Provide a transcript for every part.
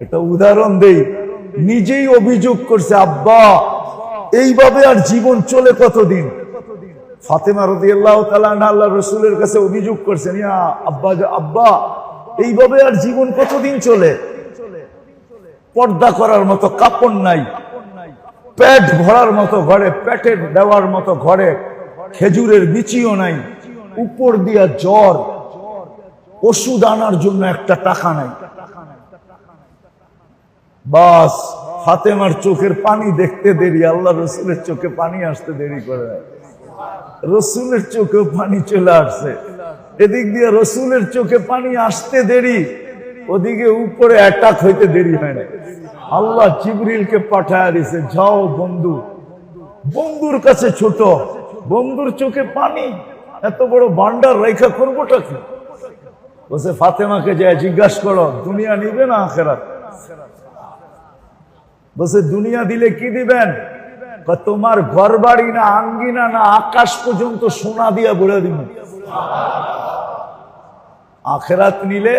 এটা উদাহরণ দেই। নিজেই অভিযোগ করছে, আব্বা, এইভাবে আর জীবন চলে কতদিন? রসুলের কাছে অভিযোগ পর্দা করার মতো কাপড় নাই ভরার মতো ঘরে দেওয়ার মতো ঘরে, খেজুরের বিচিও নাই, উপর দিয়া জ্বর, ওষুধ আনার জন্য একটা টাকা নাই। বাস, ফাতেমার চোখের পানি দেখতে দেরি, আল্লাহ রসুলের চোখে পানি আসতে দেরি করে। রসুলের চোখেও পানি চলে আসছে এদিক দিয়ে রসুলের চোখে পানি আসতে দেরি, ওদিকে উপরে অ্যাটাক হইতে দেরি হয় না। আল্লাহ জিবরিলকে পাঠায় দিছে, যাও বন্ধু, বন্ধুর কাছে ছোট, বন্ধুর চোখে পানি, এত বড় ভান্ডার রেখা করবোটা কি? বসে ফাতেমাকে যায় জিজ্ঞাসা করো, দুনিয়া নিবে না আখেরাত? বসে দুনিয়া দিলে কি দিবেন? তোমার ঘর বাড়ি না আঙ্গিনা না আকাশ পর্যন্ত সোনা দিয়া বলে দিব। আখেরাত নিলে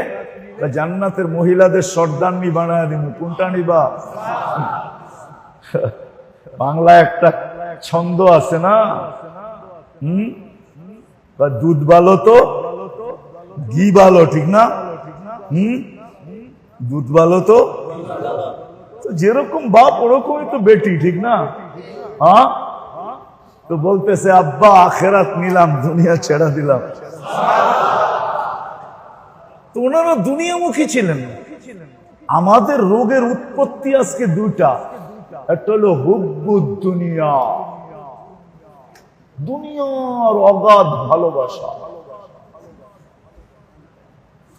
জান্নাতের মহিলাদের সর্দান্নি বানায় দিব। কোনটা নিবা? বাংলা একটা ছন্দ আছে না? হুম? দুধ ভালো তো, ঘি ভালো ঠিক না? হুম? দুধ তো তো যেরকম বাপ, ওরকমই তো বেটি, ঠিক না? হ্যাঁ? তো বলতেছে, আব্বা, আখেরাত নিলাম, দুনিয়া ছেড়া দিলাম। তো ওনারা দুনিয়ামুখী ছিলেন। আমাদের রোগের উৎপত্তি আজকে দুইটা। একটা হলো হুব্বুদ দুনিয়া। দুনিয়ার অগাধ ভালোবাসা।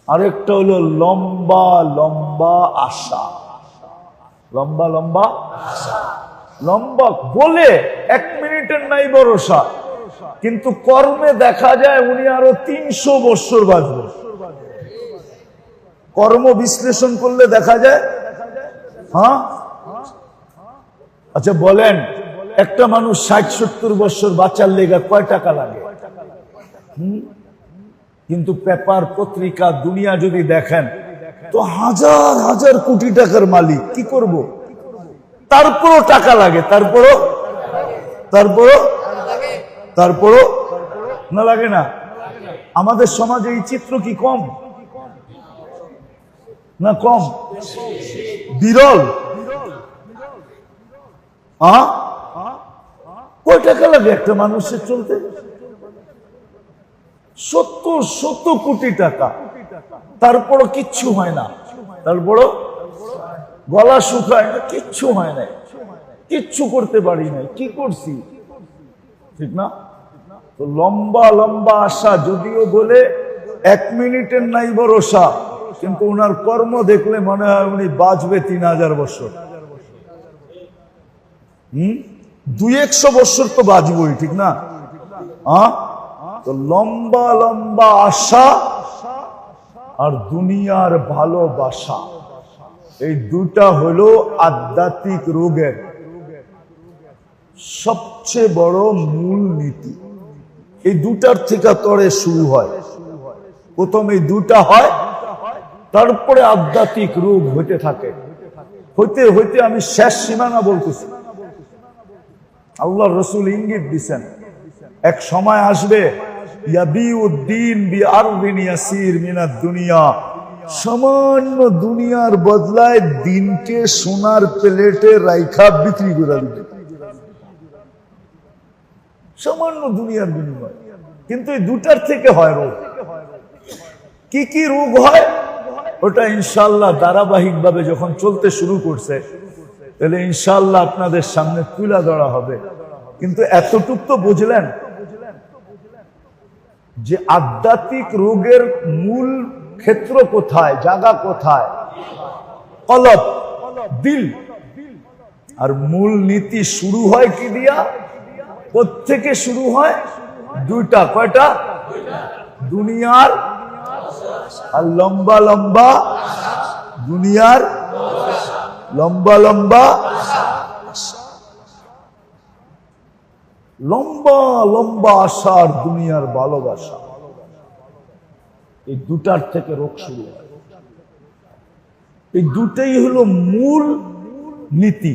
আরেকটা হলো লম্বা লম্বা আশা। লম্বা লম্বা। লম্বা বলে এক মিনিটের নাই ভরসা। কিন্তু কর্মে দেখা যায় উনি আরও তিনশো বৎসর বাঁচবে কর্ম বিশ্লেষণ করলে দেখা যায়। হ্যাঁ? আচ্ছা বলেন, একটা মানুষ ষাট, সত্তর বছর বাঁচার লেগা কয় টাকা লাগে? কিন্তু পেপার, পত্রিকা, দুনিয়া যদি দেখেন তো হাজার হাজার কোটি টাকার মালিক, কি করব? তারপরও টাকা লাগে, তারপরও? তারপরও? তারপরও? না লাগে না? আমাদের সমাজে এই চিত্র কি কম? না কম? বিরল? কয় টাকা লাগে একটা মানুষের চলতে? সত্তর শত কোটি টাকা। তারপরও কিচ্ছু হয় না। তারপরও গলা শুকায় কিচ্ছু হয় না। কিচ্ছু করতে পারি নাই কি করছি? ঠিক না? তো লম্বা লম্বা আশা, যদিও বলে এক মিনিটের নাই ভরসা, কিন্তু ওনার কর্ম দেখলে মনে হয় উনি বাঁচবে তিন হাজার বছর। হম? দুই একশো বছর তো বাঁচবই, ঠিক না? তো লম্বা লম্বা আশা আর দুনিয়ার ভালোবাসা। এই দুটা হলো আধ্যাত্মিক রোগের সবচেয়ে বড় মূল নীতি এই দুটার থেকে তরে শুরু হয়। প্রথম এই দুটা হয়, তারপরে আধ্যাত্মিক রোগ হইতে থাকে। হইতে হইতে আমি শেষ সীমানা বলতেছি। আল্লাহ রসুল ইঙ্গিত দিছেন, এক সময় আসবে সামান্য দুনিয়ার বদলায় দিনকে সোনার প্লেটে রাইখা বিক্রি করে দিবে। সামান্য দুনিয়ার বিনিময়। কিন্তু এই দুটার থেকে হয় রোগ। কি কি রোগ হয়? ওটা ইনশাল্লাহ ধারাবাহিক ভাবে যখন চলতে শুরু করছে, তাহলে ইনশাল্লাহ আপনাদের সামনে তুলা ধরা হবে। কিন্তু এতটুক তো বুঝলেন যে আধ্যাত্মিক রোগের মূল ক্ষেত্র কোথায়, জায়গা কোথায়? কলব, দিল। আর মূল নীতি শুরু হয় কি দিয়া? থেকে শুরু হয়? দুইটা, কয়টা? দুনিয়ার আর লম্বা লম্বা দুনিয়ার লম্বা লম্বা লম্বা লম্বা আশা আর দুনিয়ার ভালোবাসা। এই দুটার থেকে রোগ শুরু হয়। এই দুটাই হলো মূল নীতি।